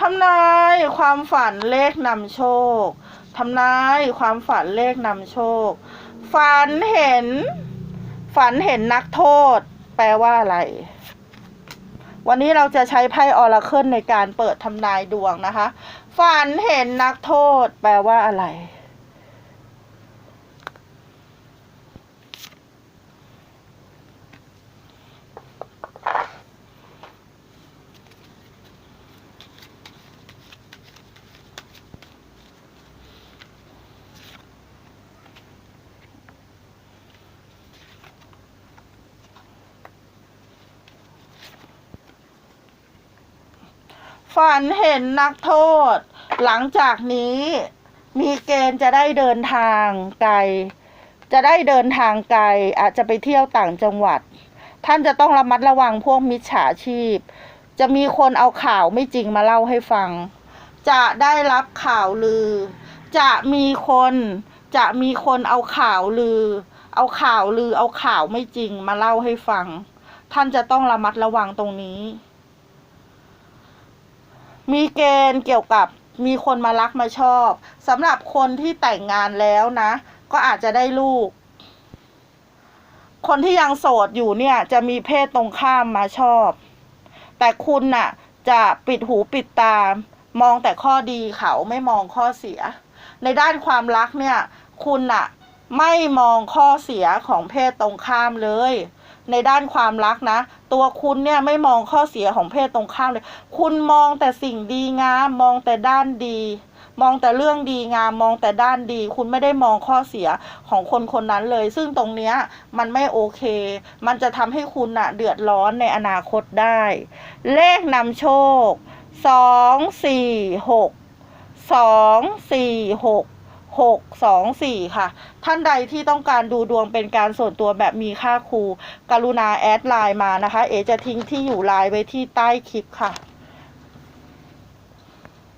ทำนายความฝันเลขนำโชค ทำนายความฝันเลขนำโชค ฝันเห็น ฝันเห็นนักโทษ แปลว่าอะไร วันนี้เราจะใช้ไพ่ออราเคิลในการเปิดทำนายดวงนะคะ ฝันเห็นนักโทษ แปลว่าอะไร ฝันเห็นนักโทษ หลังจากนี้มีเกณฑ์จะได้เดินทางไกล จะได้เดินทางไกล อาจจะไปเที่ยวต่างจังหวัด ท่านจะต้องระมัดระวังพวกมิจฉาชีพ จะมีคนเอาข่าวไม่จริงมาเล่าให้ฟัง จะได้รับข่าวลือ จะมีคนจะมีคนเอาข่าวลือ เอาข่าวลือ เอาข่าวไม่จริงมาเล่าให้ฟัง ท่านจะต้องระมัดระวังตรงนี้ มีเกณฑ์เกี่ยวกับมีคนมารักมาชอบสำหรับคนที่แต่งงานแล้วนะ ก็อาจจะได้ลูก คนที่ยังโสดอยู่เนี่ยจะมีเพศตรงข้ามมาชอบ แต่คุณน่ะ จะปิดหูปิดตามองแต่ข้อดีเขาไม่มองข้อเสีย ในด้านความรักเนี่ย คุณน่ะ ไม่มองข้อเสียของเพศตรงข้ามเลย ในด้านความรักนะ ตัวคุณเนี่ยไม่มองข้อเสียของเพศตรงข้ามเลย คุณมองแต่สิ่งดีงาม มองแต่ด้านดี มองแต่เรื่องดีงาม มองแต่ด้านดี คุณไม่ได้มองข้อเสียของคนคนนั้นเลย ซึ่งตรงเนี้ยมันไม่โอเค มันจะทำให้คุณน่ะเดือดร้อนในอนาคตได้ เลขนำโชคสองสี่หกสองสี่หก หกสองสี่ค่ะ ท่านใดที่ต้องการดูดวงเป็นการส่วนตัวแบบมีค่าครู กรุณาแอดไลน์มานะคะ เอจะทิ้งที่อยู่ไลน์ไว้ที่ใต้คลิปค่ะ